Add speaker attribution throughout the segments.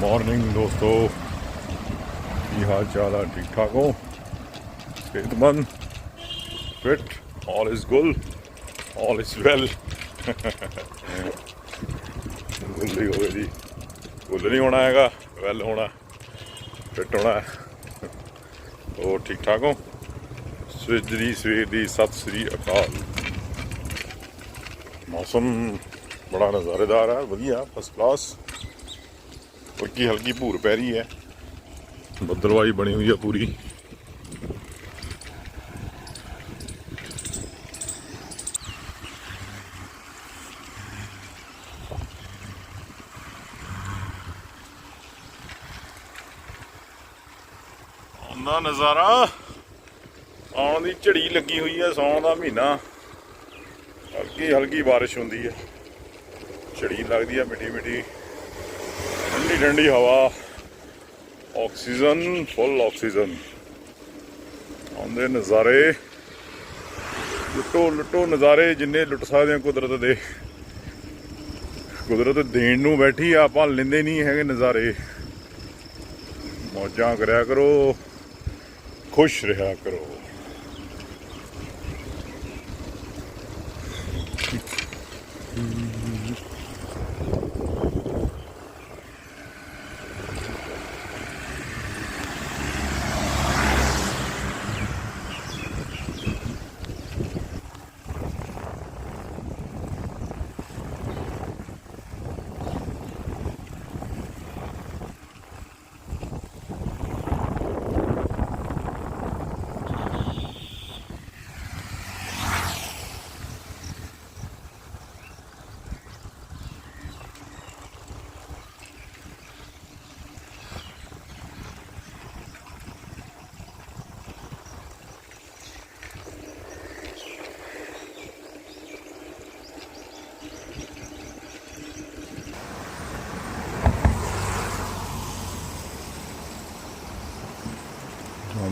Speaker 1: Morning ਦੋਸਤੋ ਕੀ ਹਾਲ ਚਾਲ ਆ? ਠੀਕ ਠਾਕ ਹੋ? ਸਿਹਤਮੰਦ? ਫਿਟ ਆਲ ਇਜ਼ ਗੁੱਲ ਆਲ ਇਜ਼ ਵੈਲ ਹੀ ਹੋਵੇ ਜੀ। ਗੁੱਲ ਨਹੀਂ ਹੋਣਾ ਹੈਗਾ। ਵੈਲ ਹੋਣਾ। ਫਿਟ ਹੋਣਾ। ਹੋਰ ਠੀਕ ਠਾਕ ਹੋ? ਸਵੇਰ ਸਵੇਰ ਦੀ ਸਤਿ ਸ੍ਰੀ ਅਕਾਲ। ਮੌਸਮ ਬੜਾ ਨਜ਼ਾਰੇਦਾਰ ਹੈ ਵਧੀਆ ਫਸਟ ਕਲਾਸ ਹਲਕੀ ਹਲਕੀ ਭੂਰ ਪੈ ਰਹੀ ਹੈ। ਬੱਦਲਵਾਈ ਬਣੀ ਹੋਈ ਹੈ ਪੂਰੀ। ਆਉਂਦਾ ਨਜ਼ਾਰਾ। ਆਉਣ ਦੀ ਝੜੀ ਲੱਗੀ ਹੋਈ ਹੈ ਸੌਣ ਦਾ ਮਹੀਨਾ। ਹਲਕੀ ਹਲਕੀ ਬਾਰਿਸ਼ ਹੁੰਦੀ ਹੈ। ਝੜੀ ਲੱਗਦੀ ਹੈ ਮਿੱਠੀ ਮਿੱਠੀ ਠੰਡੀ ਠੰਡੀ ਹਵਾ। Oxygen full oxygen. ਆਉਂਦੇ ਨਜ਼ਾਰੇ। ਲੁੱਟੋ ਲੁੱਟੋ ਨਜ਼ਾਰੇ ਜਿੰਨੇ ਲੁੱਟ ਸਕਦੇ ਆ ਕੁਦਰਤ ਦੇ। ਕੁਦਰਤ ਦੇਣ ਨੂੰ ਬੈਠੀ ਆ, ਆਪਾਂ ਲੈਂਦੇ ਨਹੀਂ ਹੈਗੇ ਨਜ਼ਾਰੇ। ਮੌਜਾਂ ਕਰਿਆ ਕਰੋ, ਖੁਸ਼ ਰਿਹਾ ਕਰੋ।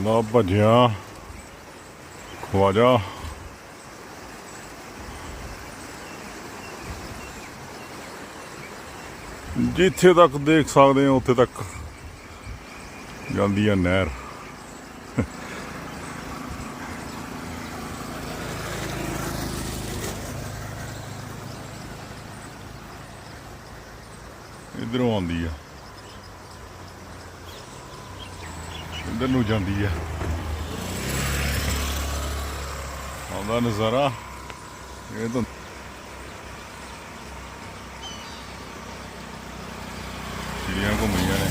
Speaker 1: ਆਉਂਦਾ ਭੱਜਿਆ। ਖਵਾਜਾ ਜਿੱਥੇ ਤੱਕ ਦੇਖ ਸਕਦੇ ਹੋ, ਉੱਥੇ ਤੱਕ ਜਾਂਦੀ ਹੈ ਨਹਿਰ। ਇਧਰੋਂ ਆਉਂਦੀ ਆ। ਇੱਧਰ ਨੂੰ ਜਾਂਦੀ ਆ ਆਉਂਦਾ ਨਜ਼ਾਰਾ ਇਹ ਤਾਂ ਚਿੜੀਆਂ ਘੁੰਮੀਆਂ ਨੇ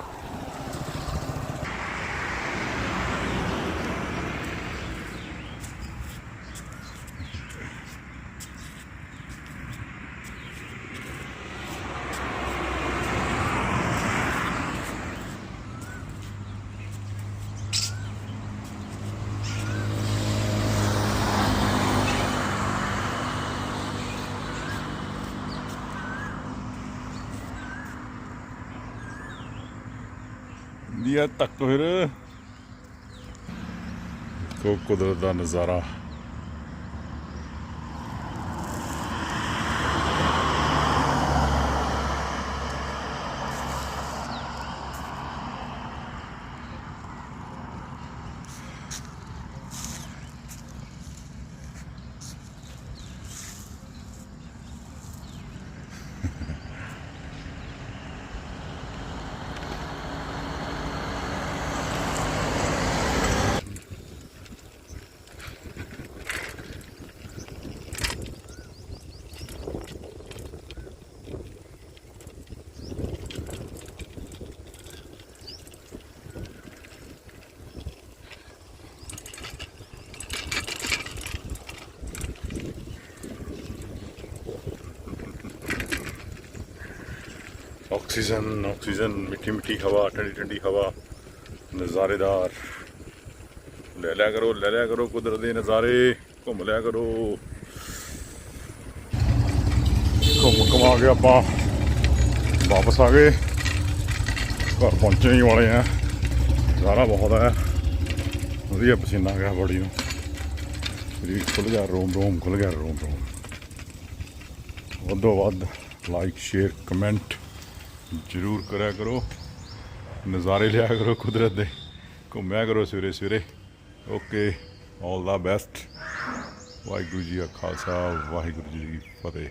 Speaker 1: ਦੀਆ ਤੱਕ ਫਿਰ ਕੋ ਕੁਦਰਤ ਦਾ ਨਜ਼ਾਰਾ ਆਕਸੀਜਨ ਆਕਸੀਜਨ, ਮਿੱਠੀ ਮਿੱਠੀ ਹਵਾ, ਠੰਡੀ ਠੰਡੀ ਹਵਾ, ਨਜ਼ਾਰੇਦਾਰ। ਲੈ ਲਿਆ ਕਰੋ, ਲੈ ਲਿਆ ਕਰੋ ਕੁਦਰਤ ਦੇ ਨਜ਼ਾਰੇ, ਘੁੰਮ ਲਿਆ ਕਰੋ। ਘੁੰਮ ਘੁਮਾ ਕੇ ਆਪਾਂ। ਵਾਪਸ ਆ ਗਏ। ਘਰ ਪਹੁੰਚਣ ਹੀ ਵਾਲੇ ਆ। ਸਾਰਾ ਬਹੁਤ ਹੈ। ਵਧੀਆ ਪਸੀਨਾ ਗਿਆ ਬੜੀ ਨੂੰ। ਸਰੀਰ ਖੁੱਲ ਗਿਆ ਰੋਮ ਰੋਮ ਖੁੱਲ ਗਿਆ, ਰੋਮ ਰੋਮ। ਵੱਧੋ ਵੱਧ ਲਾਈਕ ਸ਼ੇਅਰ ਕਮੈਂਟ ਜ਼ਰੂਰ ਕਰਿਆ ਕਰੋ। ਨਜ਼ਾਰੇ ਲਿਆ ਕਰੋ ਕੁਦਰਤ ਦੇ। ਘੁੰਮਿਆ ਕਰੋ ਸਵੇਰੇ ਸਵੇਰੇ। Okay all the best Waheguru ji ਕਾ ਖਾਲਸਾ, ਵਾਹਿਗੁਰੂ ਜੀ ਕੀ ਫਤਿਹ।